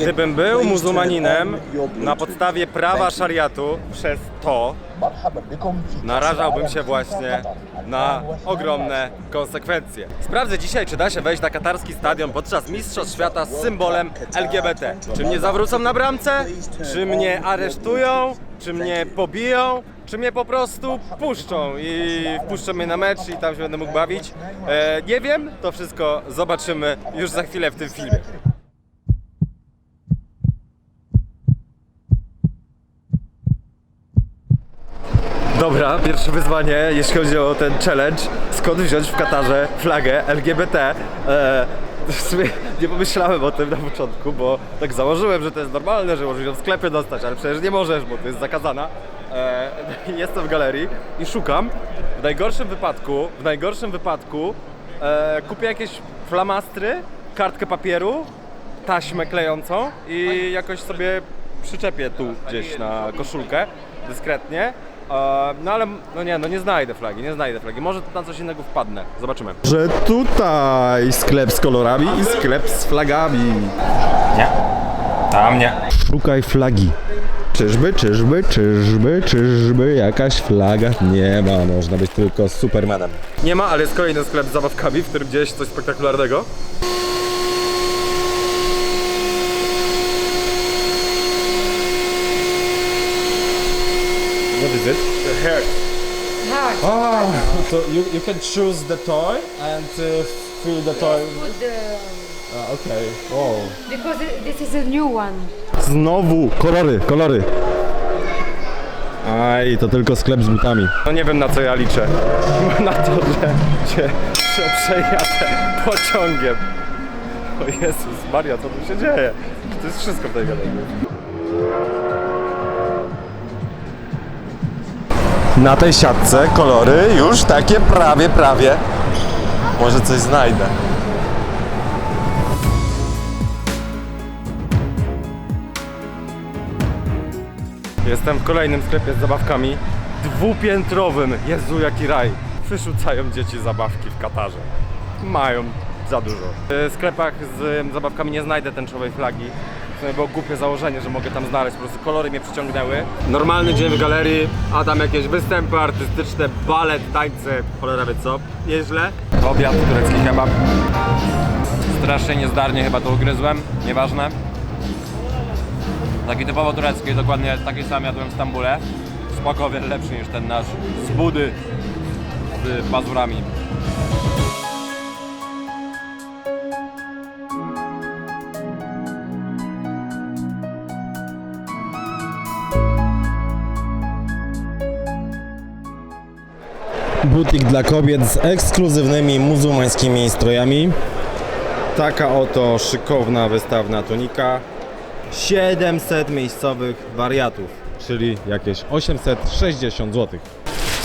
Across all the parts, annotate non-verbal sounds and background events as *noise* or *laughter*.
Gdybym był muzułmaninem na podstawie prawa szariatu przez to narażałbym się właśnie na ogromne konsekwencje. Sprawdzę dzisiaj, czy da się wejść na katarski stadion podczas Mistrzostw Świata z symbolem LGBT. Czy mnie zawrócą na bramce? Czy mnie aresztują? Czy mnie pobiją? Czy mnie po prostu puszczą i wpuszczą mnie na mecz i tam się będę mógł bawić? E, nie wiem, to wszystko zobaczymy już za chwilę w tym filmie. Dobra, pierwsze wyzwanie, jeśli chodzi o ten challenge. Skąd wziąć w Katarze flagę LGBT? Eee, w sumie nie pomyślałem o tym na początku, bo tak założyłem, że to jest normalne, że możesz ją w sklepie dostać, ale przecież nie możesz, bo to jest zakazana. Eee, *laughs* jestem w galerii i szukam. W najgorszym wypadku, w najgorszym wypadku eee, kupię jakieś flamastry, kartkę papieru, taśmę klejącą i jakoś sobie przyczepię tu gdzieś na koszulkę dyskretnie. E, No ale, no nie, no nie znajdę flagi, nie znajdę flagi. Może na coś innego wpadnę. Zobaczymy. Że tutaj sklep z kolorami i sklep z flagami. Nie. Tam nie. Szukaj flagi. Czyżby, czyżby, czyżby, czyżby jakaś flaga? Nie ma, można być tylko Supermanem. Nie ma, ale jest kolejny sklep z zabawkami, w którym dzieje się coś spektakularnego. Is it? The hair. Ah, *laughs* so you, you can choose the toy and uh, fill the toy. Put the, Ah, okay. Wow. because it- this is a new one. Znowu kolory, kolory. Aj, to tylko sklep z butami. No nie wiem na co ja liczę. *laughs* Na to, że, że przejadę pociągiem. O Jezus Maria, co tu się dzieje? To jest wszystko w tej galerii. Na tej siatce kolory już takie prawie, prawie. Może coś znajdę. Jestem w kolejnym sklepie z zabawkami. Dwupiętrowym. Jezu, jaki raj. Wyrzucają dzieci zabawki w Katarze. Mają za dużo. W sklepach z zabawkami nie znajdę tęczowej flagi. Sumie było głupie założenie, że mogę tam znaleźć. Po prostu kolory mnie przyciągnęły. Normalny dzień w galerii, a tam jakieś występy artystyczne, balet, tańce, cholera wie co. Nieźle. Obiad, turecki kebab. Strasznie niezdarnie chyba to ugryzłem. Nieważne. Taki typowo turecki, dokładnie taki sam jadłem w Stambule. Spoko, wiele lepszy niż ten nasz z budy z pazurami. Butik dla kobiet z ekskluzywnymi muzułmańskimi strojami. Taka oto szykowna wystawna tunika. 700 miejscowych wariatów. Czyli jakieś 860 zł.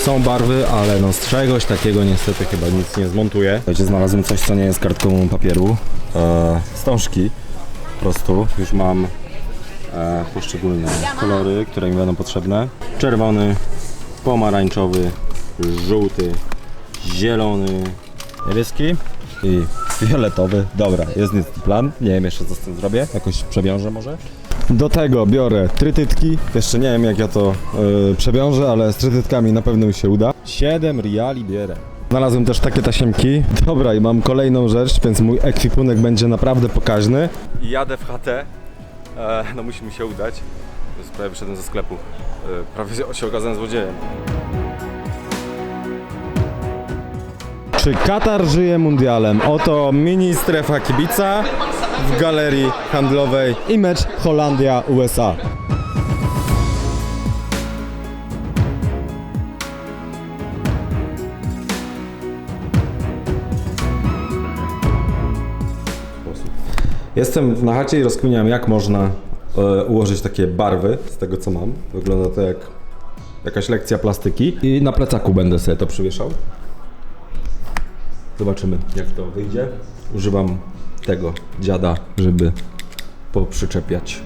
Są barwy, ale no z czegoś takiego niestety chyba nic nie zmontuję. Słuchajcie, znalazłem coś, co nie jest kartką papieru. E, po prostu. Już mam e, poszczególne kolory, które mi będą potrzebne. Czerwony, pomarańczowy, żółty, zielony, niebieski i fioletowy. Dobra, jest niestety plan. Nie wiem jeszcze co z tym zrobię. Jakoś przewiążę może. Do tego biorę trytytki. Jeszcze nie wiem jak ja to yy, przewiążę, ale z trytytkami na pewno mi się uda. 7 riali bierę. Znalazłem też takie tasiemki. Dobra, i mam kolejną rzecz, więc mój ekwipunek będzie naprawdę pokaźny. Jadę w chatę. E, no musi mi się udać. Prawie wyszedłem ze sklepu. E, prawie się okazałem złodziejem. Czy Katar żyje mundialem? Oto mini strefa kibica w galerii handlowej i mecz Holandia-USA. Jestem na chacie i rozkminiam jak można e, ułożyć takie barwy z tego co mam. Wygląda to jak jakaś lekcja plastyki i na plecaku będę sobie to przywieszał. Zobaczymy jak to wyjdzie. Używam tego dziada, żeby poprzyczepiać.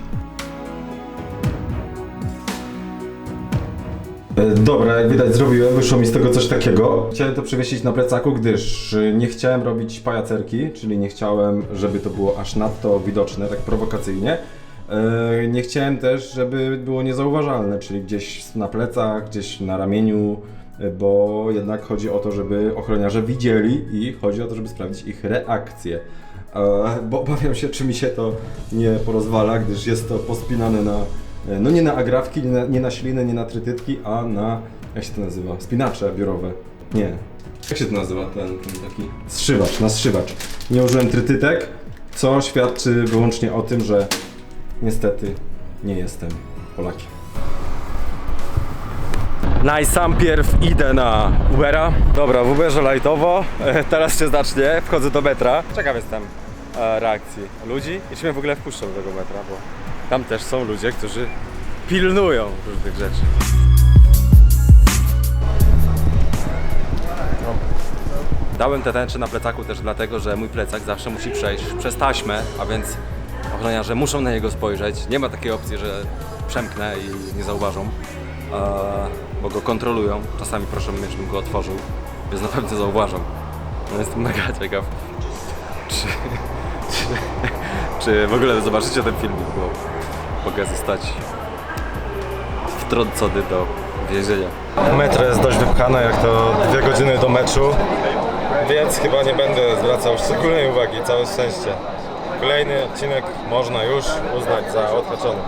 E, Dobra, jak widać zrobiłem, wyszło mi z tego coś takiego. Chciałem to przywiesić na plecaku, gdyż y, nie chciałem robić pajacerki, czyli nie chciałem, żeby to było aż nadto widoczne, tak prowokacyjnie. E, Nie chciałem też, żeby było niezauważalne, czyli gdzieś na plecach, gdzieś na ramieniu, e, bo jednak chodzi o to, żeby ochroniarze widzieli i chodzi o to, żeby sprawdzić ich reakcję. E, Bo obawiam się, czy mi się to nie porozwala, gdyż jest to pospinane na, e, no nie na agrafki, nie na, nie na śliny, nie na trytytki, a na, jak się to nazywa, spinacze biurowe. Nie. Jak się to nazywa ten, ten taki? Zszywacz, na zszywacz. Nie użyłem trytytek, co świadczy wyłącznie o tym, że niestety nie jestem Polakiem. Najsampierw idę na Ubera. Dobra, w Uberze lightowo. E, *laughs* Teraz się zacznie, wchodzę do metra. Ciekaw jestem e, reakcji ludzi. Jeśli mnie w ogóle wpuszczą do tego metra, bo tam też są ludzie, którzy pilnują różnych rzeczy. Dałem te tęcze na plecaku też dlatego, że mój plecak zawsze musi przejść przez taśmę, a więc ochroniarze muszą na niego spojrzeć. Nie ma takiej opcji, że przemknę i nie zauważą, e, bo go kontrolują. Czasami proszę mnie, żebym go otworzył, więc na pewno zauważą. No, jestem mega *laughs* ciekaw, czy, czy, czy w ogóle zobaczycie ten filmik, bo mogę zostać wtrącony do więzienia. Metro jest dość wypchane, jak to dwie godziny do meczu, więc chyba nie będę zwracał szczególnej uwagi, całe szczęście. Kolejny odcinek można już uznać za odhaczony.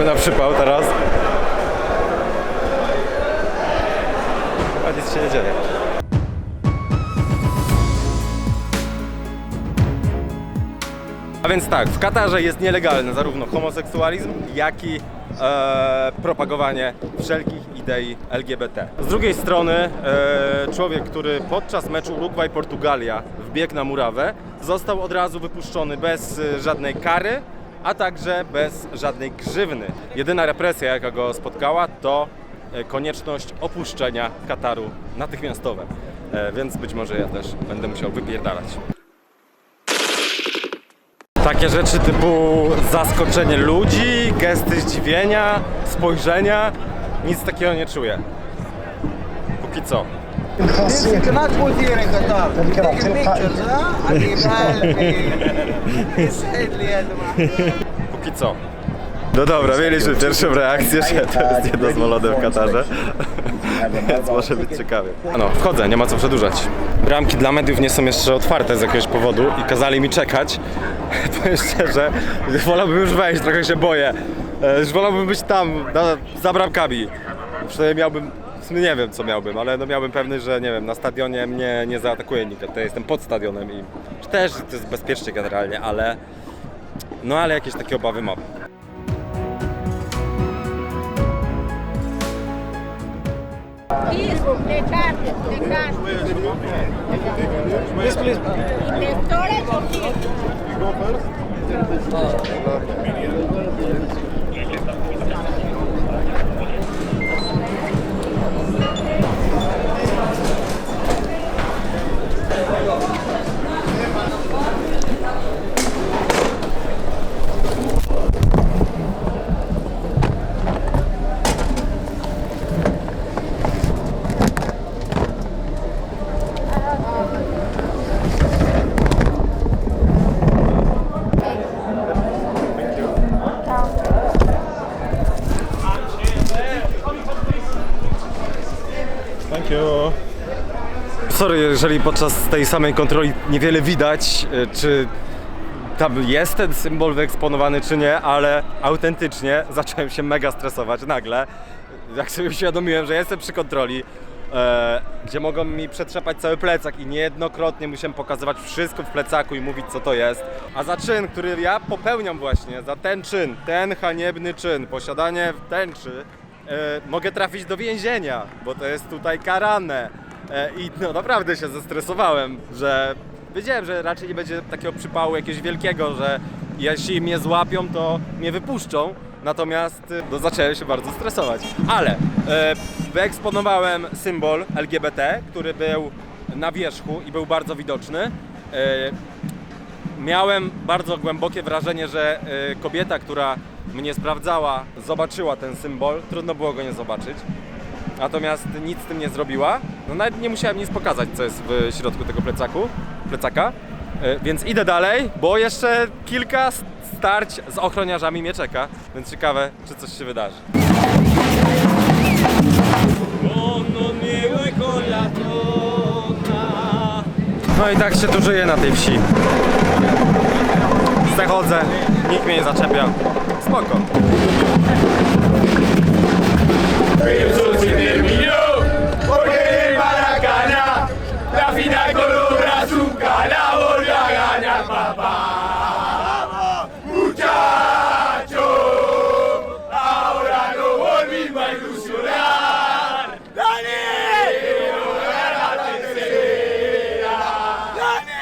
Dobra, idziemy na przypał teraz. A nic się nie dzieje. A więc tak, w Katarze jest nielegalny zarówno homoseksualizm, jak i e, propagowanie wszelkich idei LGBT. Z drugiej strony e, człowiek, który podczas meczu Urugwaj-Portugalia wbiegł na murawę, został od razu wypuszczony bez e, żadnej kary, a także bez żadnej grzywny. Jedyna represja, jaka go spotkała, to e, konieczność opuszczenia Kataru natychmiastowe. E, więc być może ja też będę musiał wypierdalać. Takie rzeczy typu zaskoczenie ludzi, gesty zdziwienia, spojrzenia, nic takiego nie czuję. Póki co. This cannot put here in Qatar. Taking pictures, huh? Póki co. No dobra, mieliśmy pierwszą reakcję, że to jest niedozwolone w Katarze, *laughs* więc może być ciekawie. No, wchodzę, nie ma co przedłużać. Bramki dla mediów nie są jeszcze otwarte z jakiegoś powodu i kazali mi czekać. *laughs* Powiem szczerze, wolałbym już wejść, trochę się boję. E, już wolałbym być tam, na, za bramkami. Przynajmniej miałbym w sumie nie wiem co miałbym, ale no miałbym pewny, że nie wiem, na stadionie mnie nie zaatakuje nikt. Ja jestem pod stadionem i też to jest bezpiecznie generalnie, ale no ale jakieś takie obawy mam. Facebook, the card, the card. Yes, please. The storage or here? Thank jeżeli podczas tej samej kontroli niewiele widać, y, czy tam jest ten symbol wyeksponowany, czy nie, ale autentycznie *laughs* zacząłem się mega stresować nagle. Jak sobie uświadomiłem, że jestem przy kontroli, e, gdzie mogą mi przetrzepać cały plecak i niejednokrotnie musiałem pokazywać wszystko w plecaku i mówić co to jest. A za czyn, który ja popełniam właśnie, za ten czyn, ten haniebny czyn, posiadanie tęczy, e, mogę trafić do więzienia, bo to jest tutaj karane. E, I no naprawdę się zestresowałem, że wiedziałem, że raczej nie będzie takiego przypału jakiegoś wielkiego, że jeśli mnie złapią, to mnie wypuszczą. Natomiast y, no, zacząłem się bardzo stresować. Ale e, wyeksponowałem symbol LGBT, który był na wierzchu i był bardzo widoczny. E, miałem bardzo głębokie wrażenie, że e, kobieta, która mnie sprawdzała, zobaczyła ten symbol. Trudno było go nie zobaczyć. Natomiast nic z tym nie zrobiła. No nawet nie musiałem nic pokazać, co jest w środku tego plecaku, plecaka. E, Więc idę dalej, bo jeszcze kilka starć z ochroniarzami mnie czeka. Więc ciekawe, czy coś się wydarzy. No i tak się tu żyje na tej wsi. Zachodzę, nikt mnie nie zaczepia. Spoko. Porque en el Maracaná la final color azúcar la volvió a ganar papá. Ahora nos volvimos a ilusionar. ¡Dale! Quiero ganar la tercera. ¡Dale!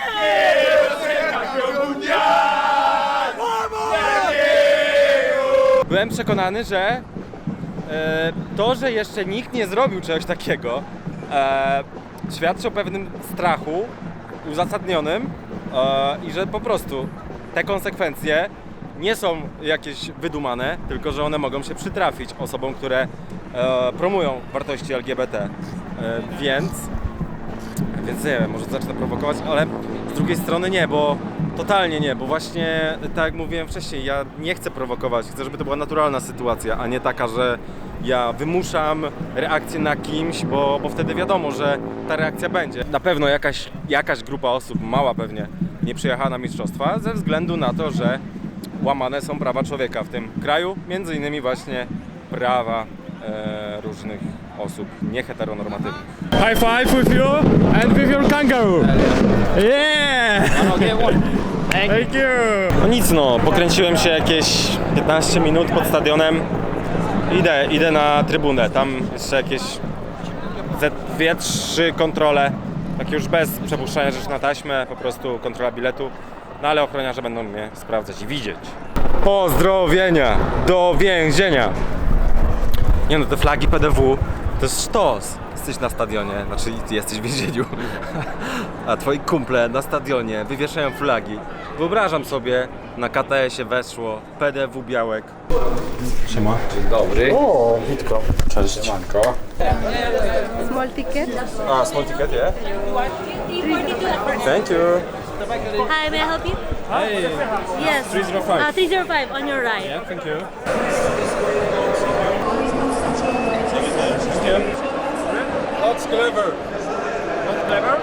Quiero ser campeón mundial. ¡Vamos! Byłem przekonany, że e, to, że jeszcze nikt nie zrobił czegoś takiego, e, świadczy o pewnym strachu uzasadnionym e, i że po prostu te konsekwencje nie są jakieś wydumane, tylko że one mogą się przytrafić osobom, które e, promują wartości LGBT. E, więc więc nie wiem, może zacznę prowokować, ale z drugiej strony nie, bo totalnie nie, bo właśnie tak jak mówiłem wcześniej, ja nie chcę prowokować, chcę, żeby to była naturalna sytuacja, a nie taka, że ja wymuszam reakcję na kimś, bo, bo wtedy wiadomo, że ta reakcja będzie. Na pewno jakaś, jakaś grupa osób, mała pewnie, nie przyjechała na mistrzostwa ze względu na to, że łamane są prawa człowieka w tym kraju, między innymi właśnie prawa e, różnych osób nieheteronormatywnych. High five with you and with your kangaroo. Yeah! Thank you. No nic no, pokręciłem się jakieś 15 minut pod stadionem. Idę, idę na trybunę, tam jeszcze jakieś ze dwie, trzy kontrole, takie już bez przepuszczania rzeczy na taśmę, po prostu kontrola biletu. No ale ochroniarze będą mnie sprawdzać i widzieć. Pozdrowienia do więzienia! Nie no, te flagi PDW to jest sztos. Jesteś na stadionie, znaczy ty jesteś w więzieniu, *laughs* a twoi kumple na stadionie wywieszają flagi. Wyobrażam sobie, na KTS-ie weszło PDW Białek. Small ticket. A, small ticket, yeah? Thank you. Hi, may I help you? Hi. Yes. 305. Uh, 305 on your right. Yeah, Thank you. That's clever. Not clever?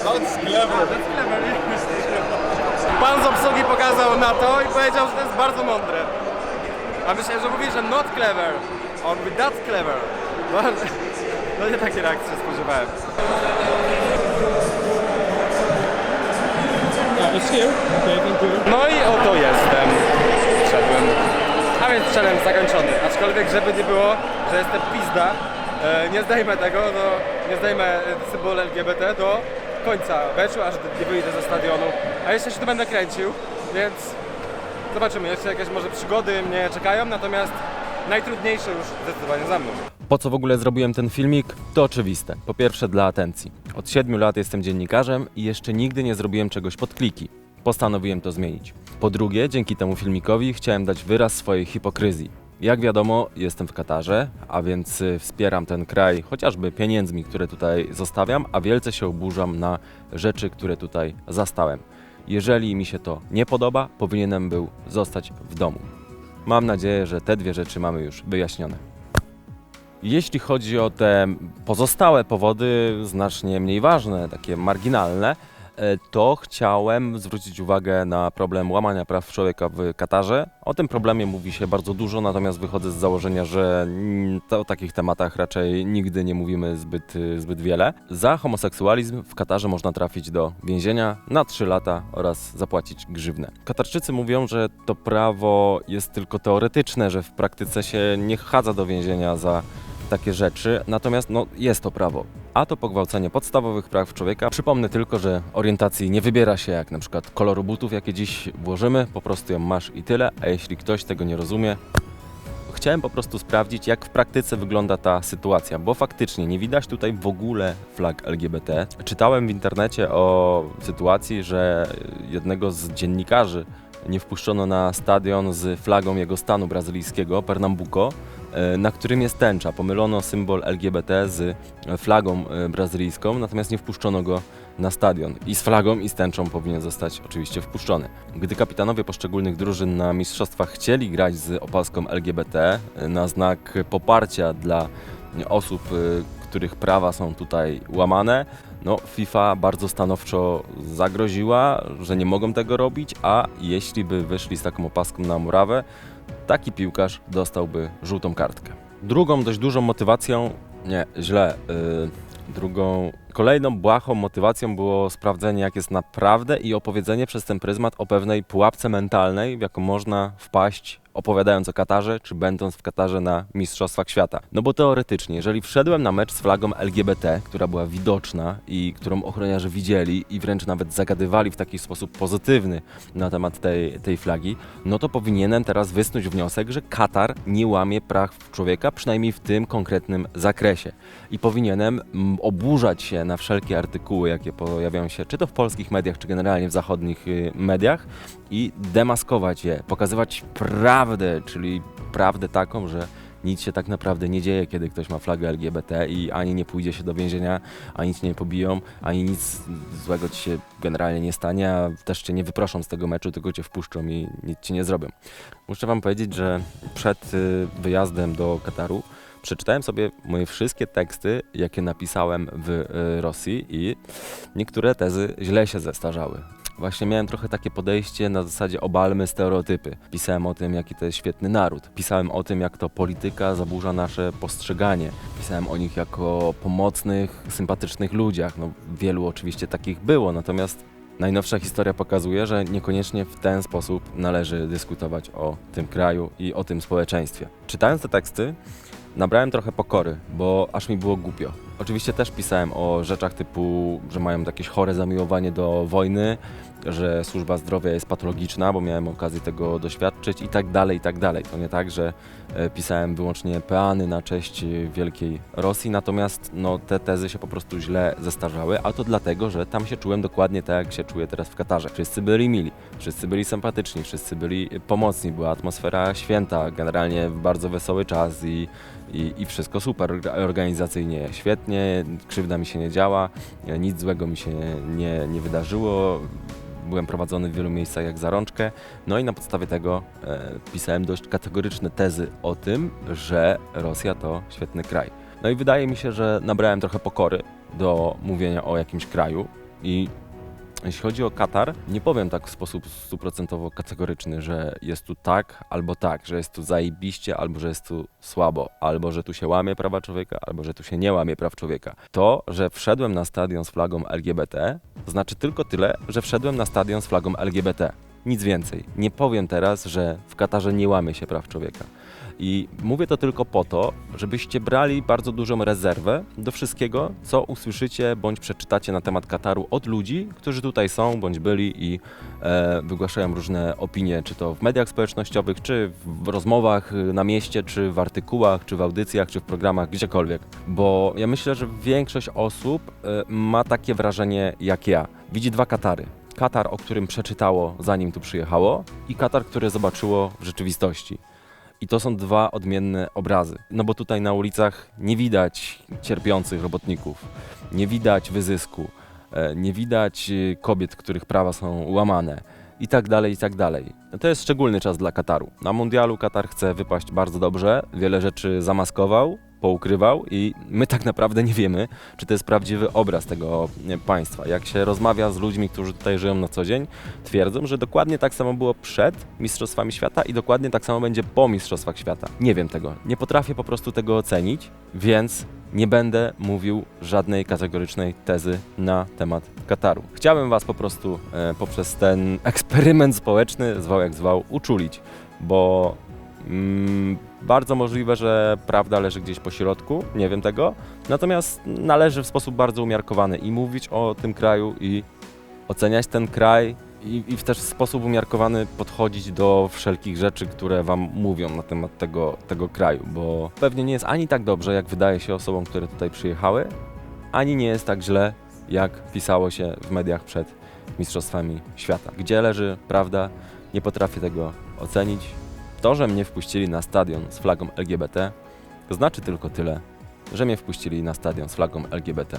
That's clever. Pan z obsługi pokazał na to i powiedział, że to jest bardzo mądre. A myślałem, że mówi, że not clever. On mówi that's clever. No, no nie takie reakcje spodziewałem. No i oto jestem. Wszedłem. A więc challenge zakończony. Aczkolwiek, żeby nie było, że jestem pizda, nie zdejmę tego, no, nie zdejmę e, symbolu LGBT do końca meczu, aż nie wyjdę ze stadionu. A jeszcze się tu będę kręcił, więc zobaczymy. Jeszcze jakieś może przygody mnie czekają, natomiast najtrudniejsze już zdecydowanie za mną. Po co w ogóle zrobiłem ten filmik? To oczywiste. Po pierwsze dla atencji. Od 7 lat jestem dziennikarzem i jeszcze nigdy nie zrobiłem czegoś pod kliki. Postanowiłem to zmienić. Po drugie, dzięki temu filmikowi chciałem dać wyraz swojej hipokryzji. Jak wiadomo, jestem w Katarze, a więc y, wspieram ten kraj chociażby pieniędzmi, które tutaj zostawiam, a wielce się oburzam na rzeczy, które tutaj zastałem. Jeżeli mi się to nie podoba, powinienem był zostać w domu. Mam nadzieję, że te dwie rzeczy mamy już wyjaśnione. Jeśli chodzi o te pozostałe powody, znacznie mniej ważne, takie marginalne, to chciałem zwrócić uwagę na problem łamania praw człowieka w Katarze. O tym problemie mówi się bardzo dużo, natomiast wychodzę z założenia, że o takich tematach raczej nigdy nie mówimy zbyt, zbyt wiele. Za homoseksualizm w Katarze można trafić do więzienia na 3 lata oraz zapłacić grzywnę. Katarczycy mówią, że to prawo jest tylko teoretyczne, że w praktyce się nie chadza do więzienia za takie rzeczy, natomiast no, jest to prawo. A to pogwałcenie podstawowych praw człowieka. Przypomnę tylko, że orientacji nie wybiera się jak na przykład koloru butów, jakie dziś włożymy, po prostu ją masz i tyle, a jeśli ktoś tego nie rozumie, Chciałem po prostu sprawdzić, jak w praktyce wygląda ta sytuacja, bo faktycznie nie widać tutaj w ogóle flag LGBT. Czytałem w internecie o sytuacji, że jednego z dziennikarzy nie wpuszczono na stadion z flagą jego stanu brazylijskiego, Pernambuco, na którym jest tęcza. Pomylono symbol LGBT z flagą e, brazylijską, natomiast nie wpuszczono go na stadion. I z flagą, i z tęczą powinien zostać oczywiście wpuszczony. Gdy kapitanowie poszczególnych drużyn na mistrzostwach chcieli grać z opaską LGBT e, na znak poparcia dla osób, e, których prawa są tutaj łamane, no FIFA bardzo stanowczo zagroziła, że nie mogą tego robić, a jeśli by wyszli z taką opaską na murawę, taki piłkarz dostałby żółtą kartkę. Drugą dość dużą motywacją, nie, źle, yy, drugą, kolejną błahą motywacją było sprawdzenie, jak jest naprawdę i opowiedzenie przez ten pryzmat o pewnej pułapce mentalnej, w jaką można wpaść opowiadając o Katarze, czy będąc w Katarze na Mistrzostwach Świata. No bo teoretycznie, jeżeli wszedłem na mecz z flagą LGBT, która była widoczna i którą ochroniarze widzieli i wręcz nawet zagadywali w taki sposób pozytywny na temat tej, tej flagi, no to powinienem teraz wysnuć wniosek, że Katar nie łamie praw człowieka, przynajmniej w tym konkretnym zakresie. I powinienem oburzać się na wszelkie artykuły, jakie pojawiają się, czy to w polskich mediach, czy generalnie w zachodnich y, mediach i demaskować je, pokazywać prawdę, czyli prawdę taką, że nic się tak naprawdę nie dzieje, kiedy ktoś ma flagę LGBT i ani nie pójdzie się do więzienia, ani nic nie pobiją, ani nic złego ci się generalnie nie stanie, a też cię nie wyproszą z tego meczu, tylko cię wpuszczą i nic ci nie zrobią. Muszę wam powiedzieć, że przed y, wyjazdem do Kataru przeczytałem sobie moje wszystkie teksty, jakie napisałem w y, Rosji i niektóre tezy źle się zestarzały. Właśnie miałem trochę takie podejście na zasadzie obalmy stereotypy. Pisałem o tym, jaki to jest świetny naród. Pisałem o tym, jak to polityka zaburza nasze postrzeganie. Pisałem o nich jako pomocnych, sympatycznych ludziach. No, wielu oczywiście takich było, natomiast najnowsza historia pokazuje, że niekoniecznie w ten sposób należy dyskutować o tym kraju i o tym społeczeństwie. Czytając te teksty, nabrałem trochę pokory, bo aż mi było głupio. Oczywiście też pisałem o rzeczach typu, że mają jakieś chore zamiłowanie do wojny, że służba zdrowia jest patologiczna, bo miałem okazję tego doświadczyć i tak dalej, i tak dalej. To nie tak, że e, pisałem wyłącznie peany na cześć wielkiej Rosji, natomiast no, te tezy się po prostu źle zestarzały, a to dlatego, że tam się czułem dokładnie tak, jak się czuję teraz w Katarze. Wszyscy byli mili, wszyscy byli sympatyczni, wszyscy byli pomocni, była atmosfera święta, generalnie bardzo wesoły czas i, i, i wszystko super organizacyjnie, świetnie, krzywda mi się nie działa, e, nic złego mi się nie, nie wydarzyło. Byłem prowadzony w wielu miejscach jak za rączkę, no i na podstawie tego e, pisałem dość kategoryczne tezy o tym, że Rosja to świetny kraj. No i wydaje mi się, że nabrałem trochę pokory do mówienia o jakimś kraju i jeśli chodzi o Katar, nie powiem tak w sposób stuprocentowo kategoryczny, że jest tu tak albo tak, że jest tu zajebiście albo że jest tu słabo, albo że tu się łamie prawa człowieka, albo że tu się nie łamie praw człowieka. To, że wszedłem na stadion z flagą LGBT, znaczy tylko tyle, że wszedłem na stadion z flagą LGBT. Nic więcej. Nie powiem teraz, że w Katarze nie łamie się praw człowieka. I mówię to tylko po to, żebyście brali bardzo dużą rezerwę do wszystkiego, co usłyszycie bądź przeczytacie na temat Kataru od ludzi, którzy tutaj są bądź byli i e, wygłaszają różne opinie, czy to w mediach społecznościowych, czy w rozmowach y, na mieście, czy w artykułach, czy w audycjach, czy w programach, gdziekolwiek. Bo ja myślę, że większość osób e, ma takie wrażenie jak ja. Widzi dwa Katary. Katar, o którym przeczytało zanim tu przyjechało i Katar, który zobaczyło w rzeczywistości. I to są dwa odmienne obrazy. No bo tutaj na ulicach nie widać cierpiących robotników, nie widać wyzysku, e, nie widać e, kobiet, których prawa są łamane i tak dalej, i tak dalej. No To jest szczególny czas dla Kataru. Na mundialu Katar chce wypaść bardzo dobrze, wiele rzeczy zamaskował, poukrywał i my tak naprawdę nie wiemy, czy to jest prawdziwy obraz tego państwa. Jak się rozmawia z ludźmi, którzy tutaj żyją na co dzień, twierdzą, że dokładnie tak samo było przed Mistrzostwami Świata i dokładnie tak samo będzie po Mistrzostwach Świata. Nie wiem tego, nie potrafię po prostu tego ocenić, więc nie będę mówił żadnej kategorycznej tezy na temat Kataru. Chciałbym Was po prostu e, poprzez ten *laughs* eksperyment społeczny, zwał jak zwał, uczulić, bo mm, bardzo możliwe, że prawda leży gdzieś po środku, nie wiem tego, natomiast należy w sposób bardzo umiarkowany i mówić o tym kraju i oceniać ten kraj i, i w też sposób umiarkowany podchodzić do wszelkich rzeczy, które Wam mówią na temat tego, tego kraju, bo pewnie nie jest ani tak dobrze, jak wydaje się osobom, które tutaj przyjechały, ani nie jest tak źle, jak pisało się w mediach przed Mistrzostwami Świata. Gdzie leży prawda? Nie potrafię tego ocenić. To, że mnie wpuścili na stadion z flagą LGBT, znaczy tylko tyle, że mnie wpuścili na stadion z flagą LGBT.